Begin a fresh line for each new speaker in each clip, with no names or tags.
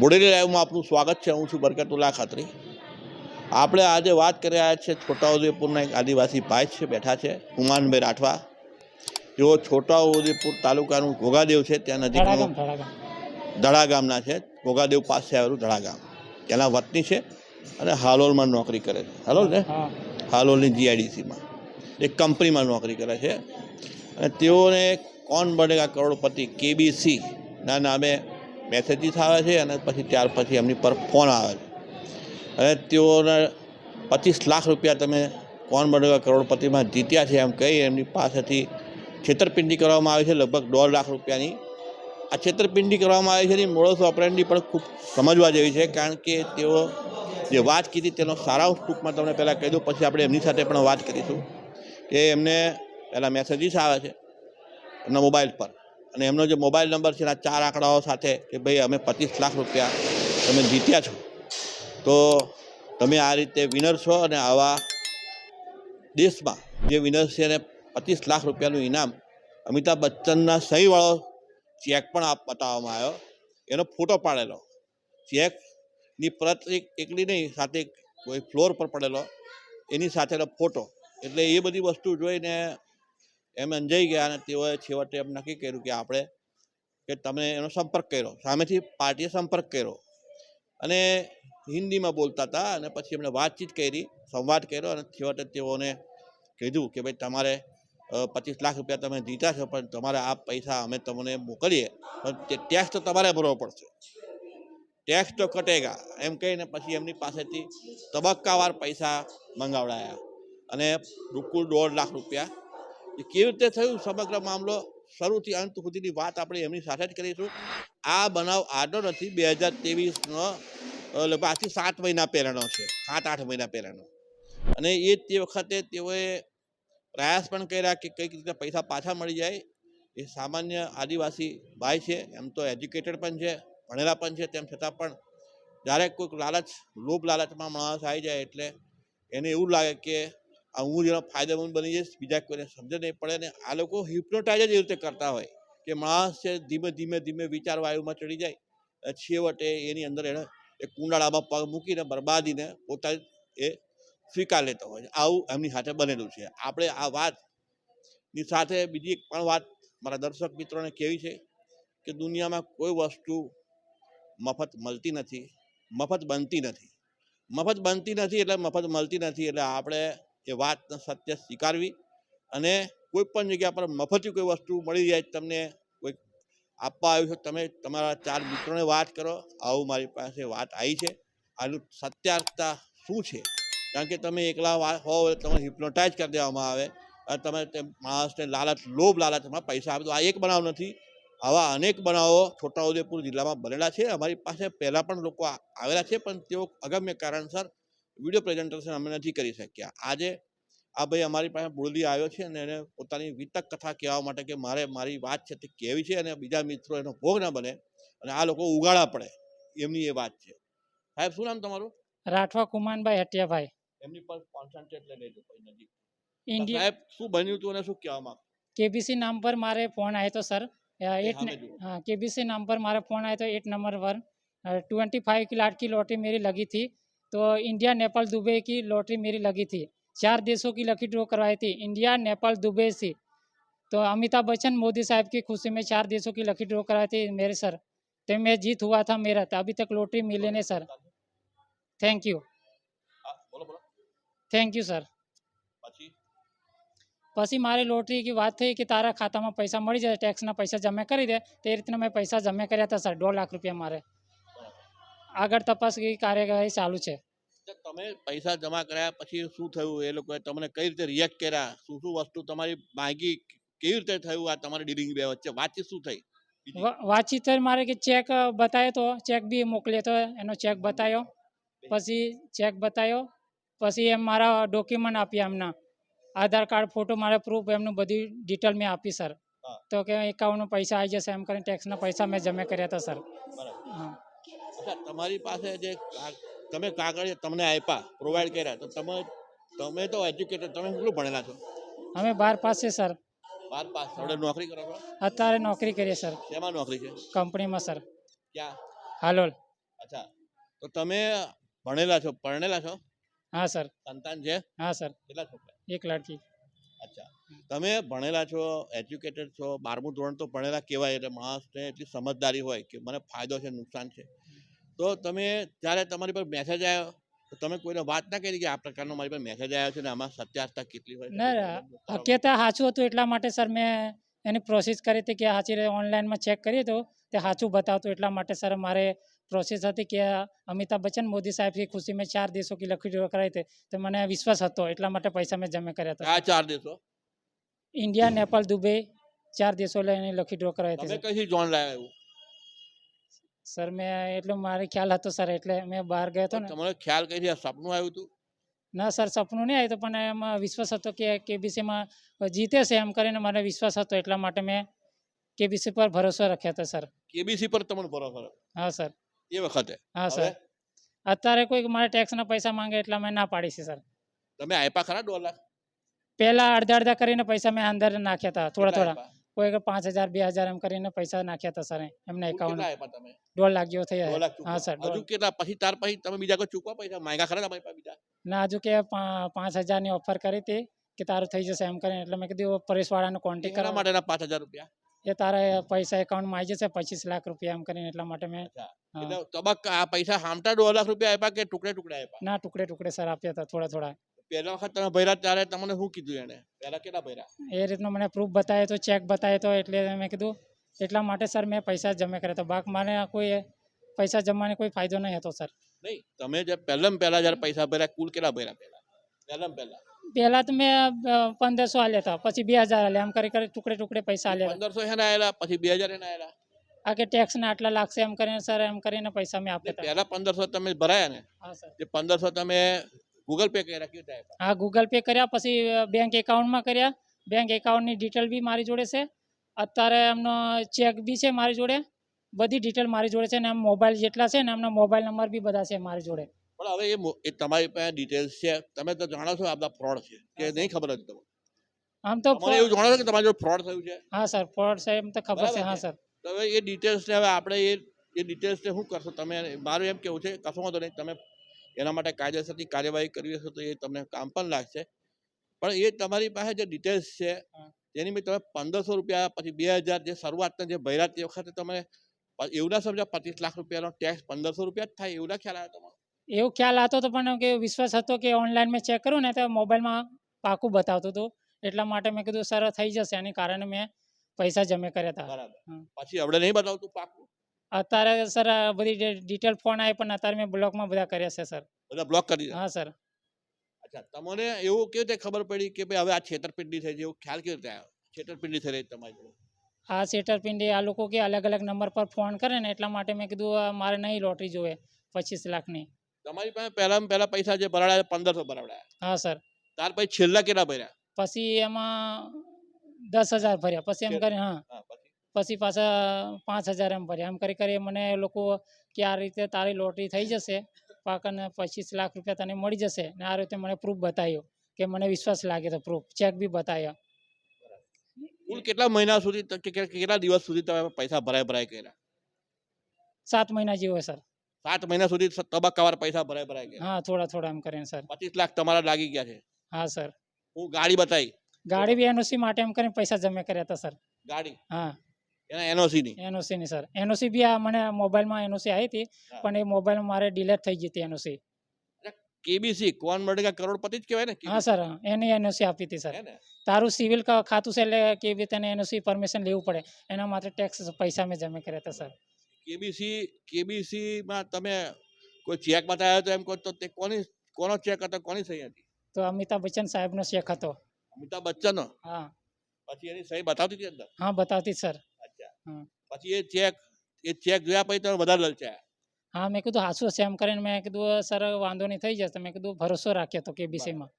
બોડેલી લાઈવમાં આપનું સ્વાગત છે. હું છું બરકતુલ્લા ખાતરી. આપણે આજે વાત કરી રહ્યા છીએ છોટાઉદેપુરના એક આદિવાસી ભાઈ છે બેઠા છે ઉમાનભાઈ રાઠવા. જેઓ છોટાઉદેપુર તાલુકાનું ઘોઘાદેવ છે. ત્યાં નજીકનું ધડા ગામના છે. ઘોઘાદેવ પાસે આવેલું ધડા ગામ ત્યાંના વતની છે અને હાલોલમાં નોકરી કરે છે. હાલોલ ને? હાલોલની જીઆઈડીસીમાં. એક કંપનીમાં નોકરી કરે છે. અને તેઓને કોણ બનેગા કરોડપતિ કેબીસી ના નામે મેસેજીસ આવે છે અને પછી ત્યાર પછી એમની પર ફોન આવે છે. અને તેઓને પચીસ લાખ રૂપિયા તમે કોણ બનેગા કરોડપતિમાં જીત્યા છે એમ કહી એમની પાસેથી છેતરપિંડી કરવામાં આવી છે, લગભગ દોઢ લાખ રૂપિયાની. આ છેતરપિંડી કરવામાં આવી છે એની મોડસ ઓપરેન્ડી પણ ખૂબ સમજવા જેવી છે, કારણ કે તેઓ જે વાત કીધી તેનો સારાંશ ટૂંકમાં તમને પહેલાં કહી દઉં, પછી આપણે એમની સાથે પણ વાત કરીશું કે એમને પહેલાં મેસેજીસ આવે છે એમના મોબાઈલ પર. અને એમનો જે મોબાઈલ નંબર છે, એના ચાર આંકડાઓ સાથે કે ભાઈ અમે પચીસ લાખ રૂપિયા તમે જીત્યા છો. તો તમે આ રીતે વિનર છો અને આવા દેશમાં જે વિનર છે, એને પચીસ લાખ રૂપિયાનું ઇનામ અમિતાભ બચ્ચનના સહીવાળો ચેક પણ આપ બતાવવામાં આવ્યો. એનો ફોટો પાડેલો. ચેકની પ્રત એકલી નહીં, સાથે કોઈ ફ્લોર પર પડેલો. એની સાથેનો ફોટો. એટલે એ બધી વસ્તુ જોઈને એમ અંજાઈ ગયા અને તેઓએ છેવટે એમ નક્કી કર્યું કે આપણે કે તમે એનો સંપર્ક કર્યો. સામેથી પાર્ટીએ સંપર્ક કર્યો. અને હિન્દીમાં બોલતા હતા અને પછી એમણે વાતચીત કરી, સંવાદ કર્યો અને છેવટે તેઓને કીધું કે ભાઈ તમારે પચીસ લાખ રૂપિયા તમે જીતા છો, પણ તમારે આ પૈસા અમે તમને મોકલીએ. પણ તે ટેક્સ તો તમારે ભરવો પડશે. ટેક્સ તો કટેગા. એમ કહીને પછી એમની પાસેથી તબક્કાવાર પૈસા મંગાવડાયા. અને રૂકુલ દોઢ લાખ રૂપિયા એ કેવી રીતે થયું સમગ્ર મામલો? શરૂથી અંત સુધીની વાત આપણે એમની સાથે જ કરીશું. આ બનાવ આડો નથી, બે હજાર ત્રેવીસનો પાછી સાત મહિના પહેલાંનો છે. સાત, આઠ મહિના પહેલાંનો. અને એ તે વખતે તેઓએ પ્રયાસ પણ કર્યા કે કંઈક રીતે પૈસા પાછા મળી જાય. એ સામાન્ય આદિવાસી ભાઈ છે, એમ તો એજ્યુકેટેડ પણ છે, ભણેલા પણ છે, તેમ છતાં પણ જ્યારે કોઈક લાલચ, લોભ લાલચમાં માણસ આવી જાય એટલે એને એવું લાગે કે હું જેનો ફાયદામંદ બની જઈશ, બીજા કોઈને સમજ નહીં પડે ને આ લોકો હિપ્નોટાઇઝ જ એ રીતે કરતા હોય કે માણસ છે ધીમે ધીમે ધીમે વિચાર વાયુમાં ચડી જાય છેવટે એની અંદર એને એ કુંડાળામાં પગ મૂકીને બરબાદીને પોતા એ સ્વીકાર લેતો હોય છે. આવું એમની સાથે બનેલું છે. આપણે આ વાતની સાથે બીજી એક પણ વાત મારા દર્શક મિત્રોને કહેવી છે કે દુનિયામાં કોઈ વસ્તુ મફત મળતી નથી, મફત બનતી નથી. મફત બનતી નથી એટલે મફત મળતી નથી એટલે આપણે એ વાત સત્ય સ્વીકારવી અને કોઈ પણ જગ્યા પર મફતી કોઈ વસ્તુ મળી જાય તમને કોઈ આપવા આવ્યું છે, તમે તમારા ચાર મિત્રોને વાત કરો, આવું મારી પાસે વાત આવી છે. આનું સત્યાર્થતા શું છે? કારણ કે તમે એકલા હોવ તમને હિપ્નોટાઇઝ કરી દેવામાં આવે. અને તમે તે માણસને લાલચ, લોભ લાલચમાં પૈસા આપે તો આ એક બનાવ નથી. આવા અનેક બનાવો છોટાઉદેપુર જિલ્લામાં બનેલા છે. અમારી પાસે પહેલાં પણ લોકો આવેલા છે, પણ તેઓ અગમ્ય કારણસર વીડિયો પ્રેઝન્ટેશન અમે નથી કરી શક્યા. આજે આ ભાઈ અમારી પાસે બોરલી આવ્યો છે અને એને પોતાની વિતક કથા કહેવા માટે કે મારે મારી વાત છે તે કેવી છે અને બીજા મિત્રો એનો ભોગ ના બને અને આ લોકો ઉગાડા પડે. એમની એ વાત છે. સાહેબ શું નામ તમારું?
રાઠવા કુમાનભાઈ હટિયાભાઈ.
એમની પર કોન્સન્ટ્રેટ લઈ લેજો કોઈ નજીક.
ઇન્ડિયા
સાહેબ શું બન્યું તું અને શું કહેવા માંગો?
કેબીસી નામ પર મારે ફોન આવ્યો તો સર. એટ
કેબીસી નામ પર
મારે ફોન આવ્યો તો એટ નંબર પર. ટ્વેન્ટી ફાઈવ લાખ કી લોટી મેરી લગી હતી. की लॉटरी मेरी लगी थी तो इंडिया नेपाल दुबई की लॉटरी मेरी लगी थी चार देशों की लकी ड्रॉ करवाई थी इंडिया नेपाल दुबई से तो अमिताभ बच्चन मोदी साहब की खुशी में चार देशों की लकी ड्रॉ करवाई थी मेरे सर तो मैं जीत हुआ था मेरा तो अभी तक लॉटरी मिले नहीं सर थैंक यू
હા, બોલો બોલો
થેન્ક યુ સર
પછી
પછી મારી લોટરી की વાત થઈ કે તારા ખાતામાં પૈસા મળી જાય ટેક્સના પૈસા જમા કરી દે તે રીતના મેં પૈસા જમા કર્યા હતા સર દોઢ લાખ રૂપિયા મારે આગળ તપાસ की કાર્યવાહી ચાલુ છે.
તમે પૈસા જમા કર્યા પછી શું થયું? એ લોકોએ તમને કઈ રીતે રિએક્ટ કર્યા? શું શું વસ્તુ તમારી માંગી કેવી રીતે થયું આ તમારી ડીલિંગ બે વચ્ચે? વાતચીત શું થઈ?
વાતચીત થઈ મારે કે ચેક બતાવ્યો તો ચેક બી મોકલ્યો તો એનો ચેક બતાવ્યો પછી ચેક બતાવ્યો પછી એમ મારા ડોક્યુમેન્ટ આપ્યા એમના. આધાર કાર્ડ ફોટો મારે પ્રૂફ એમનું બધી ડિટેલ મેં આપી સર તો કે એકાઉન્ટમાં પૈસા આવી જશે એમ કરીને ટેક્સના પૈસા મેં જમા કર્યા હતા સર હા.
અચ્છા તમારી પાસે જે તમે કાગળ તમને આપ્યા પ્રોવાઈડ કર્યા તો તમે તમે તો એજ્યુકેટેડ તમે કેટલું ભણેલા છો?
અમે બાર પાસ છે સર.
બાર પાસ. હવે નોકરી કરો છો?
અત્યારે નોકરી કરીએ સર.
શેમાં નોકરી છે?
કંપનીમાં સર.
ક્યાં?
હાલોલ.
અચ્છા તો તમે ભણેલા છો ભણેલા છો?
હા સર.
સંતાન છે?
હા સર.
કેટલા છોકરા?
એક લડકી.
અચ્છા તમે ભણેલા છો એજ્યુકેટેડ છો બારમું ધોરણ તો ભણેલા કેવાય એટલે માણસને એટલી સમજદારી હોય કે મને ફાયદો છે નુકસાન છે. તો તમે જ્યારે તમારી પર મેસેજ આવ્યો? તમે કોઈને વાત ના કરી કે આ પ્રકારનો મારી પર મેસેજ આવ્યો છે ને આમાં સત્યાસ્થા કેટલી હોય
ના હકીકતા સાચું હતું એટલા માટે સર મેં એની પ્રોસેસ કરી હતી કે સાચી રીતે ઓનલાઈનમાં ચેક કરી તો તે સાચું બતાવતું એટલા માટે સર મારે પ્રોસેસ હતી કે અમિતાભ બચ્ચન મોદી સાહેબ કી ખુશી મેં ચાર દેશો કે લખી કરાવી હતી. તો મને વિશ્વાસ હતો એટલા માટે પૈસા મેં જમે કર્યા હતા.
આ ચાર દેશો
ઇન્ડિયા નેપાલ દુબઈ ચાર દેશો લઈને લખી ડ્રો કરાવી હતી
કઈ જોન લાવ્યા એવું?
સર મેં એટલે મારે ખ્યાલ હતો સર એટલે મેં બહાર ગયો હતો ને.
તમને ખ્યાલ કઈ સપનું આવ્યું હતું?
ના સર સપનું નહીં આવ્યું પણ એમાં વિશ્વાસ હતો કે કેબીસીમાં જીતે છે એમ કરીને મને વિશ્વાસ હતો એટલા માટે મેં કેબીસી પર ભરોસો રાખ્યો હતો સર.
કેબીસી પર તમને ભરોસો
હા સર.
એ વખતે?
હા સર. અત્યારે કોઈ મારે ટેક્સના પૈસા માંગે એટલા મેં ના પાડી છે સર.
તમે આપ્યા ખરા ડોલર
પહેલા અડધા અડધા કરીને પૈસા મેં અંદર નાખ્યા હતા થોડા થોડા? કોઈ પાંચ હજાર બે હજાર એમ કરીને પૈસા નાખ્યા હતા સર એમના એકાઉન્ટ દોઢ લાખ જેવો થઈ હા સર
હજુ કેટલા? પછી તાર પછી તમે બીજા કોઈ ચૂકવા પૈસા માંગ્યા ખરા તમારી પાસે બીજા?
ના હજુ કે પાંચ હજારની ઓફર કરી હતી કે તારું થઈ જશે એમ કરીને. એટલે મેં કીધું પરેશવાળાનો કોન્ટેક્ટ
એના
કરવા.
માટેના પાંચ હજાર રૂપિયા?
એ તારા પૈસા એકાઉન્ટમાં આવી જશે પચીસ લાખ રૂપિયા એમ કરીને. એટલા માટે મેં
તબક્કા આ પૈસા હામટા દોઢ લાખ રૂપિયા આપ્યા કે ટુકડે ટુકડે આપ્યા?
ના ટુકડે ટુકડે સર આપ્યા હતા થોડા થોડા
પહેલા વખત તમે ભર્યા ત્યારે તમને શું કીધું એને પહેલા કેટલા ભર્યા?
એ રીતનો મને પ્રૂફ બતાવ્યો તો ચેક બતાવ્યો તો એટલે મેં કીધું એટલા માટે સર મેં પૈસા જમા કર્યા હતા. બાક મને કોઈ પૈસા જમવાનો કોઈ ફાયદો નહીં હતો સર
નહીં તમે જે પહેલા પહેલા જયારે પૈસા ભર્યા કુલ કેટલા ભર્યા પહેલા? પહેલા પહેલા?
પહેલાં તો મેં પંદરસો આલ્યા હતા પછી બે હજાર આલ્યા. એમ કરી કરી ટુકડે ટુકડે પૈસા આલ્યા
પંદરસો એના આવેલા પછી બે હજાર એના આવેલા
આ કે ટેક્સ ના આટલા લાગશે એમ કરીને સર એમ કરીને પૈસા મેં આપ્યા પેલા
પહેલા પંદરસો તમે ભરાયા ને?
હા સર
જે પંદરસો તમે ગૂગલ પે કર્યા કેવી ટાઈપ?
હા ગૂગલ પે કર્યા પછી બેંક એકાઉન્ટમાં કર્યા. બેંક એકાઉન્ટની ડિટેલ બી મારી જોડે છે. અત્યારે એમનો ચેક બી છે મારી જોડે. બધી ડિટેલ મારી જોડે છે ને એમ મોબાઈલ જેટલા છે ને એમના મોબાઈલ નંબર બી બધા છે મારી જોડે.
પણ હવે એ તમારી પાસે ડિટેલ્સ છે. તમે તો જાણો છો આ બધા ફ્રોડ છે. કે નહીં ખબર હતી તમને?
આમ તો
મને એવું જાણો છો કે તમારી ફ્રોડ થયું છે?
હા સર ફ્રોડ છે એમ તો ખબર છે હા સર.
તો હવે એ ડિટેલ્સને હવે આપણે એ એ ડિટેલ્સને શું કરશો? તમે મારું એમ કેવું છે કશો વાંધો નહીં. તમે એના માટે કાયદેસરની કાર્યવાહી કરવી હશે તો એ તમને કામ પણ લાગશે. પણ એ તમારી પાસે જે ડિટેલ્સ છે. તેની મેં તમે પંદરસો રૂપિયા પછી બે હજાર જે શરૂઆતના જે ભર્યા તે વખતે તમે એવું ના સમજો પચીસ લાખ રૂપિયાનો ટેક્સ પંદરસો રૂપિયા જ થાય એવું ના ખ્યાલ આવ્યો તમારો?
એવો ખ્યાલ આવતો હતો પણ કે વિશ્વાસ હતો કે ઓનલાઈન મેં ચેક કરું ને તો મોબાઈલમાં પાકું બતાવતું હતું. એટલા માટે મેં કીધું સર થઈ જશે. એની કારણે મેં પૈસા જમા કર્યા હતા.
પછી આપણે નહીં બતાવતું પાકું?
અત્યારે સર આ બધી ડિટેલ ફોન આવી પણ અત્યારે મેં બ્લોકમાં બધા કર્યા છે સર.
બધા બ્લોક કરી દીધા?
હા સર.
અચ્છા તમને એવું કેવી રીતે ખબર પડી કે ભાઈ હવે આ છેતરપિંડી થઈ છે? એવું ખ્યાલ કેવી રીતે આવ્યો? છેતરપિંડી થઈ રહી તમારી જોડે?
આ છેતરપિંડી આ લોકો કે અલગ અલગ નંબર પર ફોન કરે ને એટલા માટે મેં કીધું આ મારે નહીં લોટરી જોવે પચીસ લાખની.
તમારી પાસે પહેલા પહેલા પૈસા જે ભરાડા પંદરસો ભરાવડાયા
હા સર.
ત્યાર પછી છેલ્લા કેટલા ભર્યા?
પછી એમાં દસ હજાર ભર્યા. પછી એમ
છે.
કરી હા.
હા પછી
પછી પાંચ હજાર એમ ભર્યા. એમ કરી કરી મને લોકો કે આ રીતે તારી લોટરી થઈ જશે પાકને પચીસ લાખ રૂપિયા તને મળી જશે. ને આ રીતે મને પ્રૂફ બતાવ્યો કે મને વિશ્વાસ લાગે તો પ્રૂફ ચેક બી બતાવ્યો
કુલ કેટલા મહિના સુધી કેટલા દિવસ સુધી તમે પૈસા ભરાય ભરાય કર્યા?
સાત મહિના જેવો સર.
સાત મહિના સુધી તબક્કાવાર પૈસા ભરાય ભરાય ગયા
હા થોડા થોડા એમ કરીને સર.
પચીસ લાખ તમારા લાગી ગયા છે?
હા સર.
હું ગાડી બતાવી.
ગાડી બી એનઓસી માટે એમ કરીને પૈસા જમા કર્યા હતા સર.
ગાડી?
હા.
એનઓસી ની?
એનઓસી ની સર એનઓસી બી આ મને મોબાઈલમાં એનઓસી આવી હતી પણ એ મોબાઈલ મારે ડિલેટ થઈ ગઈ હતી એનઓસી
કેબીસી કોણ મળેગા કરોડપતિ જ કહેવાય ને
હા સર એની એનઓસી આપી હતી સર તારું સિવિલ ખાતું છે એટલે કેવી રીતે એનઓસી પરમિશન લેવું પડે? એના માટે ટેક્સ પૈસા મેં જમા કર્યા હતા સર
કેબીસી કેબીસી માં તમે કોઈ ચેક બતાવ્યો તો એમ કહો તો તે કોની કોનો ચેક હતો? કોની સહી હતી?
તો અમિતાભ બચ્ચન સાહેબનો ચેક હતો.
અમિતાભ બચ્ચનનો?
હા.
પછી એની સહી બતાવતી હતી અંદર?
હા બતાવતી સર.
પછી એ ચેક એ ચેક જોયા પછી તમે વધારે લલચાયા.
હા મેં કીધું હાસુ હશે એમ કરીને મેં કીધું સર વાંધો નહીં થઈ જશે. મેં કીધું ભરોસો રાખ્યો હતો કેબીસીમાં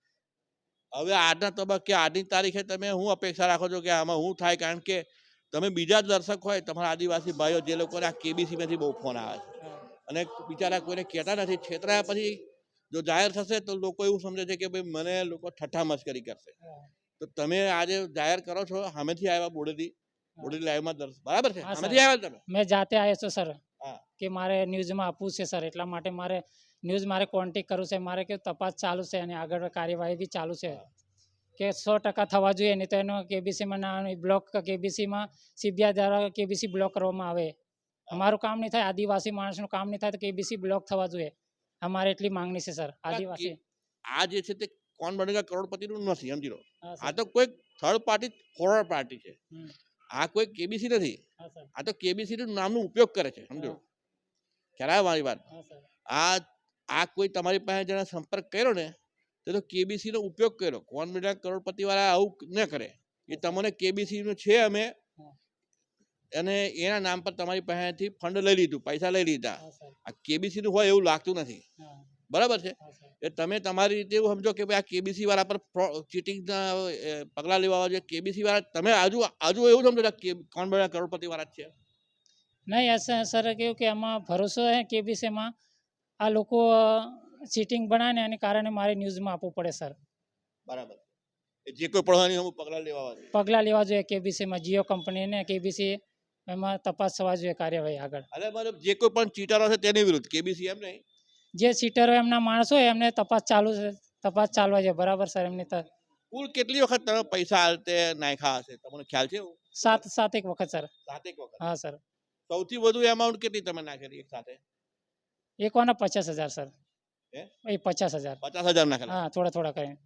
હવે આજના તબક્કે આજની તારીખે તમે હું અપેક્ષા રાખો છો કે આમાં શું થાય કારણ કે તમે બીજા દર્શક હોય તમારા આદિવાસી ભાઈઓ જે લોકોને આ કેબીસીમાંથી બહુ ફોન આવે છે. અને બિચારા કોઈને કહેતા નથી છેતરાયા પછી જો જાહેર થશે તો લોકો એવું સમજે છે કે ભાઈ મને લોકો ઠઠ્ઠા મશ્કરી કરશે તો તમે આજે જાહેર કરો છો સામેથી આવ્યા બોડેલી બોડેલી લાઈવમાં દર્શ બરાબર છે?
હા,
આવ્યા તમે?
મેં જાતે આવ્યો છું સર. કે મારે ન્યૂઝમાં આપવું છે સર. એટલા માટે મારે ન્યૂઝ મારે કોન્ટેક કરવું છે. મારે કે તપાસ ચાલુ છે અને આગળ કાર્યવાહી બી ચાલુ છે. કે સો ટકા થવા જોઈએ નહીં તો એનો કેબીસીમાં ના બ્લોક કેબીસીમાં સીબીઆઈ દ્વારા કેબીસી બ્લોક કરવામાં આવે. અમારું કામ નહીં થાય. આદિવાસી માણસનું કામ નહીં થાય તો કેબીસી બ્લોક થવા જોઈએ. અમારે એટલી માંગણી છે સર. આદિવાસી.
આ જે છે તે કોણ બનેગા કરોડપતિનું નથી સમજી લો. આ તો કોઈ થર્ડ પાર્ટી ફોરવર્ડ પાર્ટી છે. આ કોઈ કેબીસી નથી. આ તો કેબીસી નામનો ઉપયોગ કરે છે સમજો. ખ્યાલ મારી વાત? આ આ કોઈ તમારી પાસે જેને સંપર્ક કર્યો ને તે તો કેબીસી નો ઉપયોગ કર્યો. કોણ મીડિયા કરોડપતિ વાળા આવું ન કરે. એ તમને કેબીસી નું છે અમે. અને એના નામ પર તમારી પાસેથી ફંડ લઈ લીધું પૈસા લઈ લીધા. આ કેબીસી નું હોય એવું લાગતું નથી. બરાબર છે? એ તમે તમારી રીતે એવું સમજો કે ભાઈ આ કેબીસી વાળા પર ચીટિંગના પગલાં લેવા જોઈએ કેબીસી વાળા તમે આજુ આજુ એવું સમજો કે કોણ બધા કરોડપતિ વાળા છે?
નહીં સર કેવું કે આમાં ભરોસો હે કેબીસીમાં. આ લોકો ચીટિંગ બનાવે એને કારણે મારે ન્યૂઝમાં આપવું પડે સર.
બરાબર. જે કોઈ પડવાની હું પગલાં લેવા
પગલાં લેવા જોઈએ કેબીસીમાં જીઓ કંપનીને કેબીસી એમાં તપાસ થવા જોઈએ કાર્યવાહી આગળ.
અરે મતલબ જે કોઈ પણ ચીટરો છે તેની વિરુદ્ધ કેબીસી એમ નહીં.
જે સીટરો એમના માણસો એમને તપાસ ચાલુ છે. તપાસ ચાલવા છે. બરાબર સર એમની
કુલ કેટલી વખત તમે પૈસા હાલતે નાખ્યા હશે? તમને ખ્યાલ છે
સાત સાત એક વખત સર
સાતેક વખત.
હા સર
સૌથી વધુ એમાઉન્ટ કેટલી તમે નાખેલી એક સાથે?
એક વાના પચાસ હજાર સર? એ પચાસ હજાર.
પચાસ હજાર નાખેલા?
હા થોડા થોડા કરીને.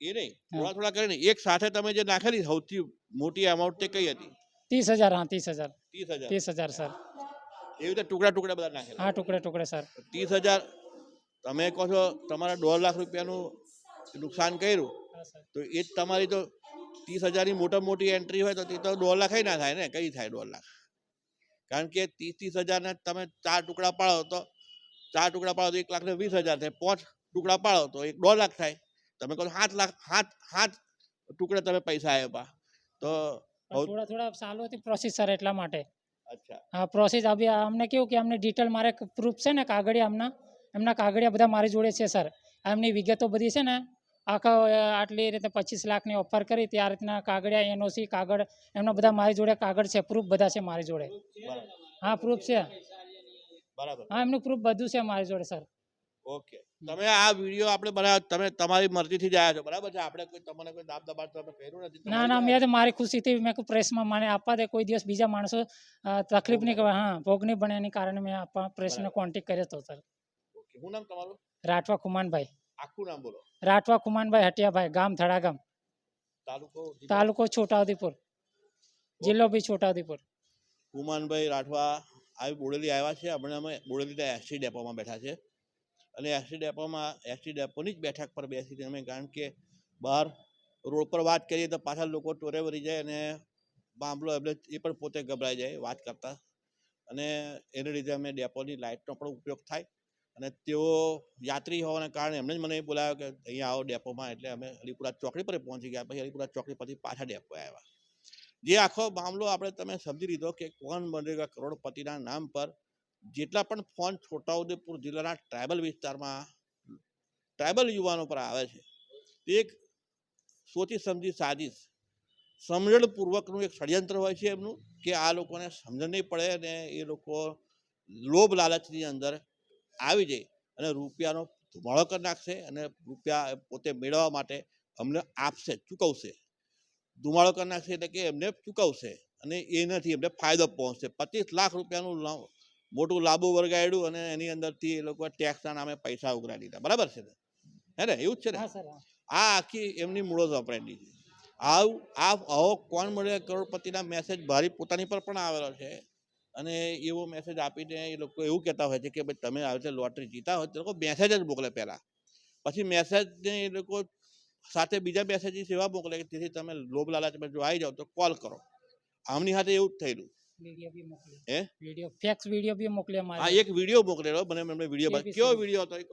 એ નહીં. થોડા થોડા કરીને. એક સાથે તમે જે નાખેલી સૌથી મોટી અમાઉન્ટ તે કઈ હતી?
ત્રીસ હજાર હા ત્રીસ હજાર.
ત્રીસ હજાર.
ત્રીસ હજાર સર
એવી રીતે ટુકડા ટુકડા બધા નાખેલા
હા ટુકડે ટુકડે સર.
ત્રીસ હજાર તમે કહો છો તમારા દોઢ લાખ રૂપિયાનું નુકસાન કર્યું તો એ જ તમારી તો ત્રીસ હજારની મોટા મોટી એન્ટ્રી હોય તો તે તો દોઢ લાખ ના થાય ને? કઈ થાય દોઢ લાખ? કારણ કે ત્રીસ ત્રીસ હજારના તમે ચાર ટુકડા પાડો તો ચાર ટુકડા પાડો તો એક લાખ ને વીસ હજાર થાય પાંચ ટુકડા પાડો તો એક દોઢ લાખ થાય. તમે કહો છો સાત લાખ સાત સાત ટુકડે તમે પૈસા આપ્યા. તો
થોડા થોડા સાલોથી પ્રોસેસ સર એટલા માટે. હા પ્રોસેસ આવી અમને કેવું કે અમને ડિટેલ મારે પ્રૂફ છે ને કાગળિયા એમના એમના કાગળિયા બધા મારી જોડે છે સર એમની વિગતો બધી છે ને આખા આટલી રીતે પચીસ લાખની ઓફર કરી ત્યાં રીતના કાગળિયા એનઓસી કાગળ એમના બધા મારી જોડે કાગળ છે પ્રૂફ બધા છે મારી જોડે. હા પ્રૂફ છે.
બરાબર.
હા એમનું પ્રૂફ બધું છે મારી જોડે સર
ઓકે. તમે આ વીડિયો આપણે બનાવ્યો તમે તમારી મરજીથી જ આવ્યા છો બરાબર છે? આપણે કોઈ તમને કોઈ દાબ દબાણ તમે કર્યું નથી
ના ના મેં તો મારી ખુશીથી મેં કોઈ પ્રેસમાં મને આપવા દે કોઈ દિવસ બીજા માણસો તકલીફ નહીં કહેવાય હા ભોગ નહીં બને એની કારણે મેં આપવા પ્રેસને કોન્ટેક્ટ કર્યો હતો સર
શું નામ તમારું?
રાઠવા ખુમાનભાઈ
આખું નામ બોલો.
રાઠવા ખુમાનભાઈ હટિયાભાઈ ગામ ધડાગામ
તાલુકો
તાલુકો છોટાઉદેપુર. જિલ્લો બી છોટાઉદેપુર.
કુમાનભાઈ રાઠવા આવી બોડેલી આવ્યા છે હમણાં અમે બોડેલીના એસટી ડેપોમાં બેઠા છે. અને એસટી ડેપોમાં એસટી ડેપોની જ બેઠક પર બેસીને અમે, કારણ કે બહાર રોડ પર વાત કરીએ તો પાછા લોકો ટોરે વળી જાય અને મામલો એટલે એ પણ પોતે ગભરાઈ જાય વાત કરતા. અને એને લીધે અમે ડેપોની લાઇટનો પણ ઉપયોગ થાય અને તેઓ યાત્રી હોવાના કારણે એમને જ મને બોલાવ્યો કે અહીંયા આવો ડેપોમાં એટલે અમે અલીપુરા ચોકડી પર પહોંચી ગયા. પછી અલીપુરા ચોકડી પરથી પાછા ડેપો આવ્યા. જે આખો મામલો આપણે તમે સમજી લીધો કે કોણ બનેગા કરોડપતિના નામ પર જેટલા પણ ફોન છોટાઉદેપુર જિલ્લાના ટ્રાઇબલ વિસ્તારમાં ટ્રાઇબલ યુવાનો પર આવે છે, તે એક સોચી સમજી સાજીશ. સમજણપૂર્વકનું એક ષડયંત્ર હોય છે એમનું કે આ લોકોને સમજણ નહીં પડે અને એ લોકો લોભ લાલચની અંદર આવી જાય અને રૂપિયાનો ધુમાડો કરી નાખશે અને રૂપિયા પોતે મેળવવા માટે અમને આપશે, ચૂકવશે. ધુમાડો કરી નાખશે એટલે કે એમને ચૂકવશે અને એનાથી એમને ફાયદો પહોંચશે. પચીસ લાખ રૂપિયાનું મોટું લાંબુ વર્ગાડ્યું અને એની અંદરથી એ લોકો ટેક્સના નામે પૈસા ઉઘરાવી દીધા. બરાબર છે ને? હે ને? એવું જ છે ને. આ આખી એમની મૂળો વપરાયેલી છે. આવ આ આવો કોણ મળે? કરોડપતિના મેસેજ ભારી પોતાની પર પણ આવેલો છે. અને એવો મેસેજ આપીને એ લોકો એવું કહેતા હોય છે કે ભાઈ તમે આવી રીતે લોટરી જીતા હોય તો લોકો મેસેજ જ મોકલે પહેલાં. પછી મેસેજને એ લોકો સાથે બીજા મેસેજની સેવા મોકલે કે જેથી તમે લોભ લાલચમાં જો આવી જાઓ તો કોલ કરો. આમની સાથે એવું જ થયેલું.
વીડિયો બી મોકલ્યો
હે?
વીડિયો ફેક્સ વીડિયો બી મોકલ્યો
આ
મારે
એક વીડિયો મોકલેલો મને એમને વીડિયો
KBC
કેવો
નો.
હતો એ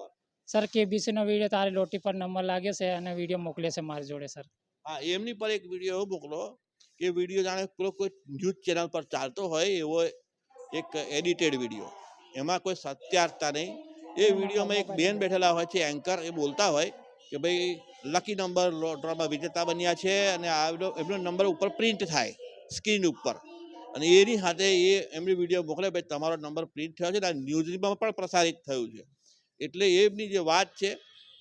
સર કેબીસી નો વીડિયો તારી લોટી પર નંબર લાગ્યો છે અને વીડિયો મોકલે છે મારી જોડે સર
હા એમની પર એક વીડિયો મોકલો કે વીડિયો જાણે કોઈ ન્યૂઝ ચેનલ પર ચાલતો હોય એવો એક એડિટેડ વીડિયો એમાં કોઈ સત્યારતા નહીં. એ વિડીયોમાં એક બેન બેઠેલા હોય છે એન્કર એ બોલતા હોય કે ભાઈ લકી નંબર ડ્રોમાં વિજેતા બન્યા છે અને આ એમનો નંબર ઉપર પ્રિન્ટ થાય સ્ક્રીન ઉપર. અને એની સાથે એ એમની વીડિયો મોકલે ભાઈ તમારો નંબર પ્રિન્ટ થયો છે અને ન્યૂઝમાં પણ પ્રસારિત થયું છે. એટલે એમની જે વાત છે,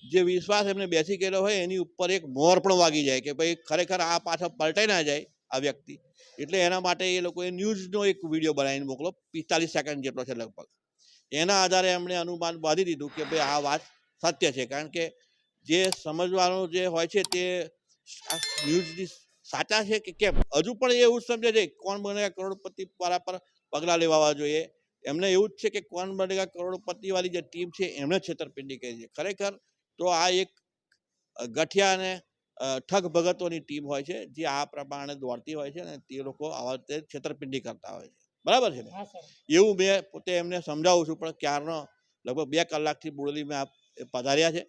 જે વિશ્વાસ એમને બેસી ગયેલો હોય એની ઉપર એક મોર પણ વાગી જાય કે ભાઈ ખરેખર આ પાછળ પલટાઈ ના જાય આ વ્યક્તિ. એટલે એના માટે એ લોકોએ ન્યૂઝનો એક વીડિયો બનાવીને મોકલો પિસ્તાલીસ સેકન્ડ જેટલો છે લગભગ. એના આધારે એમણે અનુમાન બાંધી દીધું કે ભાઈ આ વાત સત્ય છે. કારણ કે જે સમજવાનું જે હોય છે તે ન્યૂઝની સાચા છે કે કેમ? હજુ પણ એ એવું સમજે છે કોણ બનેગા કરોડપતિ વાળા પર પગલાં લેવા જોઈએ. એમને એવું જ છે કે કોણ બનેગા કરોડપતિ વાળી જે ટીમ છે એમણે છેતરપિંડી કરી છે. ખરેખર તો આ એક ગઠિયા અને ઠગ ભગતોની ટીમ હોય છે જે આ પ્રમાણે દોડતી હોય છે અને તે લોકો આવા રીતે છેતરપિંડી કરતા હોય છે. બરાબર છે ને? એવું મેં પોતે એમને સમજાવું છું પણ ક્યારનો? લગભગ બે કલાકથી બોડલી મેં પધાર્યા છે.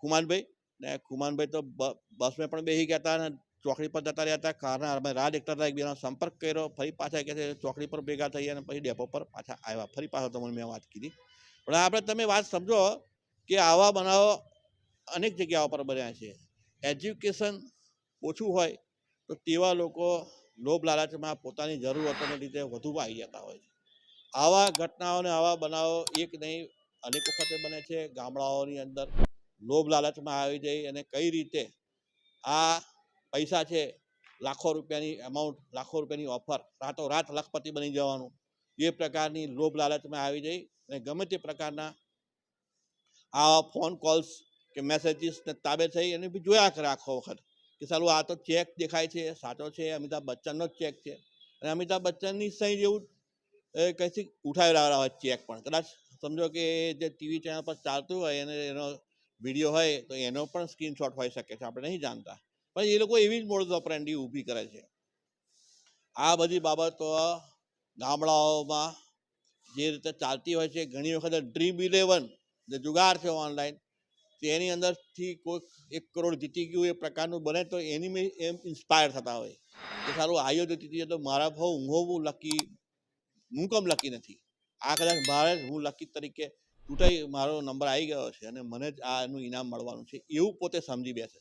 કુમાનભાઈ. ને કુમાનભાઈ તો બસમાં પણ બેસી ગયા હતા અને ચોકડી પર જતા રહ્યા હતા, કારના અમે રાહ દેખતા હતા, એકબીજાનો સંપર્ક કર્યો, ફરી પાછા કે છે, ચોકડી પર ભેગા થઈ અને પછી ડેપો પર પાછા આવ્યા. ફરી પાછા તમને મેં વાત કીધી. પણ આપણે તમે વાત સમજો કે આવા બનાવો અનેક જગ્યાઓ પર બન્યા છે. એજ્યુકેશન ઓછું હોય તો તેવા લોકો લોભ લાલચમાં પોતાની જરૂરતોને લીધે વધુ આવી જતા હોય છે. આવા ઘટનાઓને આવા બનાવો એક નહીં, અનેક વખતે બને છે. ગામડાઓની અંદર લોભ લાલચમાં આવી જઈ અને કઈ રીતે આ પૈસા છે, લાખો રૂપિયાની અમાઉન્ટ લાખો રૂપિયાની ઓફર રાતોરાત લખપતિ બની જવાનું. એ પ્રકારની લોભ લાલચમાં આવી જઈ અને ગમે તે પ્રકારના આ ફોન કોલ્સ કે મેસેજીસને તાબે થઈ અને બી જોયા કરે આખો વખત કે સારું આ તો ચેક દેખાય છે, સાચો છે, અમિતાભ બચ્ચનનો જ ચેક છે. અને અમિતાભ બચ્ચનની સહી જેવું કંઈથી ઉઠાવી રહ્યા હોય ચેક પણ. કદાચ સમજો કે જે ટીવી ચેનલ પર ચાલતું હોય અને એનો વીડિયો હોય તો એનો પણ સ્ક્રીનશોટ હોઈ શકે છે, આપણે નહીં જાણતા. પણ એ લોકો એવી જ મોડસ ઓપરેન્ડી ઊભી કરે છે. આ બધી બાબતો ગામડાઓમાં જે રીતે ચાલતી હોય છે, ઘણી વખત ડ્રીમ ઇલેવન જે જુગાર છે ઓનલાઈન તેની અંદરથી કોઈ એક કરોડ જીતી ગયું એ પ્રકારનું બને તો એની મેં એમ ઇન્સ્પાયર થતા હોય. કે સારું આયો જીતી ગયો તો મારા ભાવ ઊંઘો હું લકી હું કમ લકી નથી. આ કદાચ મારે હું લકી તરીકે તૂટાઈ મારો નંબર આવી ગયો છે અને મને જ આ એનું ઇનામ મળવાનું છે, એવું પોતે સમજી બેસે.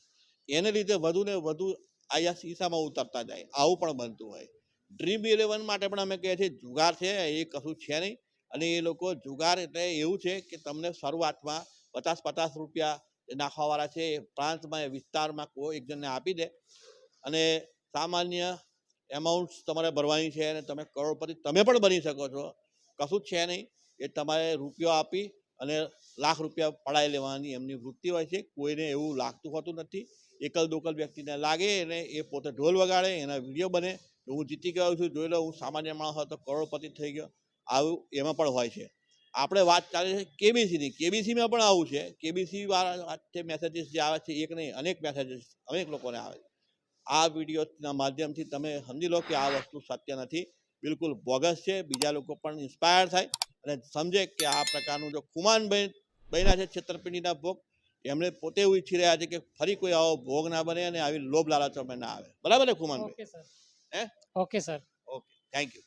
એને લીધે વધુ ને વધુ આયા શીશામાં ઉતરતા જાય, આવું પણ બનતું હોય. ડ્રીમ ઇલેવન માટે પણ અમે કહીએ છીએ, જુગાર છે, એ કશું છે નહીં. અને એ લોકો જુગાર એટલે એવું છે કે તમને શરૂઆતમાં પચાસ પચાસ રૂપિયા નાખવાવાળા છે, એ પ્રાંતમાં, એ વિસ્તારમાં કોઈ એક જણને આપી દે. અને સામાન્ય એમાઉન્ટ્સ તમારે ભરવાની છે અને તમે કરોડપતિ, તમે પણ બની શકો છો. કશું જ છે નહીં. એ તમારે રૂપિયો આપી અને લાખ રૂપિયા પડાવી લેવાની એમની વૃત્તિ હોય છે. કોઈને એવું લાગતું હોતું નથી. એકલ દોકલ વ્યક્તિને લાગે અને એ પોતે ઢોલ વગાડે, એના વીડિયો બને. તો હું જીતી ગયો છું. જોઈ લો, હું સામાન્ય માણસ હતો, કરોડપતિ થઈ ગયો. આવું એમાં પણ હોય છે. આપણે વાત ચાલે છે કેબીસીની. કેબીસીમાં પણ આવું છે. કેબીસી વાળા જે મેસેજીસ જે આવે છે, એક નહીં, અનેક મેસેજીસ અનેક લોકોને આવે છે. આ વિડીયોના માધ્યમથી તમે સમજી લો કે આ વસ્તુ સત્ય નથી. બિલકુલ બોગસ છે. બીજા લોકો પણ ઇન્સ્પાયર થાય. અને સમજે કે આ પ્રકારનું જો કુમાનભાઈ બન્યા છે છેતરપિંડીના ભોગ એમણે પોતે એવું ઈચ્છી રહ્યા છે કે ફરી કોઈ આવો ભોગ ના બને અને આવી લોભ લાલચમાં ના આવે. બરાબર ને કુમાનભાઈ
ઓકે સર
હે?
Okay sir
okay thank you